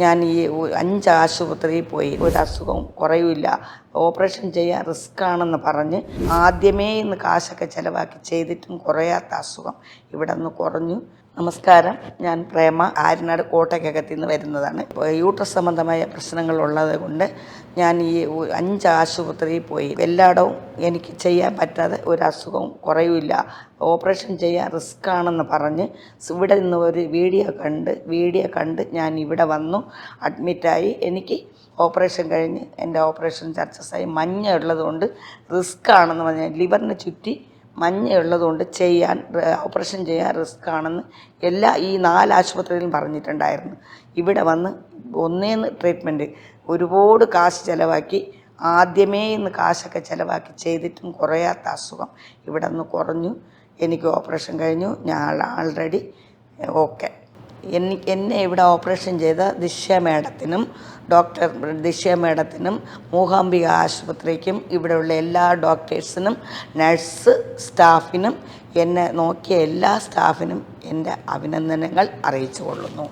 ഞാൻ ഈ അഞ്ച് ആശുപത്രിയിൽ പോയി. ഒരു അസുഖവും കുറയുമില്ല. ഓപ്പറേഷൻ ചെയ്യാൻ റിസ്ക് ആണെന്ന് പറഞ്ഞ് ആദ്യമേ ഇന്ന് കാശൊക്കെ ചിലവാക്കി ചെയ്തിട്ടും കുറയാത്ത അസുഖം ഇവിടെ നിന്ന് കുറഞ്ഞു. നമസ്കാരം. ഞാൻ പ്രേമ. ആര്യനാട് കോട്ടയ്ക്കകത്ത് നിന്ന് വരുന്നതാണ്. യൂട്രസ് സംബന്ധമായ പ്രശ്നങ്ങളുള്ളത് കൊണ്ട് ഞാൻ ഈ അഞ്ച് ആശുപത്രിയിൽ പോയി. എല്ലായിടവും എനിക്ക് ചെയ്യാൻ പറ്റാതെ ഒരു അസുഖവും കുറയുമില്ല. ഓപ്പറേഷൻ ചെയ്യാൻ റിസ്ക് ആണെന്ന് പറഞ്ഞ് ഇവിടെ നിന്ന് ഒരു വീഡിയോ കണ്ട് വീഡിയോ കണ്ട് ഞാൻ ഇവിടെ വന്നു. അഡ്മിറ്റായി. എനിക്ക് ഓപ്പറേഷൻ കഴിഞ്ഞ് എന്റെ ഓപ്പറേഷൻ സക്സസ് ആയി മഞ്ഞ ഉള്ളതുകൊണ്ട് റിസ്ക് ആണെന്ന് പറഞ്ഞാൽ ലിവറിന് ചുറ്റി മഞ്ഞ ഉള്ളതുകൊണ്ട് ചെയ്യാൻ ഓപ്പറേഷൻ ചെയ്യാൻ റിസ്ക് ആണെന്ന് എല്ലാ ഈ നാല് ആശുപത്രിയിലും പറഞ്ഞിട്ടുണ്ടായിരുന്നു. ഇവിടെ വന്ന് ഒന്നേന്ന് ട്രീറ്റ്മെന്റ് ഒരുപാട് കാശ് ചിലവാക്കി ആദ്യമേ ഇന്ന് കാശൊക്കെ ചിലവാക്കി ചെയ്തിട്ടും കുറയാത്ത അസുഖം ഇവിടെ നിന്ന് കുറഞ്ഞു. എനിക്ക് ഓപ്പറേഷൻ കഴിഞ്ഞു. ഞാൻ ആൾറെഡി ഓക്കെ. എനി എന്നെ ഇവിടെ ഓപ്പറേഷൻ ചെയ്ത ദിശ്യ മേഡത്തിനും ഡോക്ടർ ദിശ്യ മേഡത്തിനും മൂകാംബിക ആശുപത്രിക്കും ഇവിടെയുള്ള എല്ലാ ഡോക്ടേഴ്സിനും നഴ്സ് സ്റ്റാഫിനും എന്നെ നോക്കിയ എല്ലാ സ്റ്റാഫിനും എന്റെ അഭിനന്ദനങ്ങൾ അറിയിച്ചു കൊള്ളുന്നു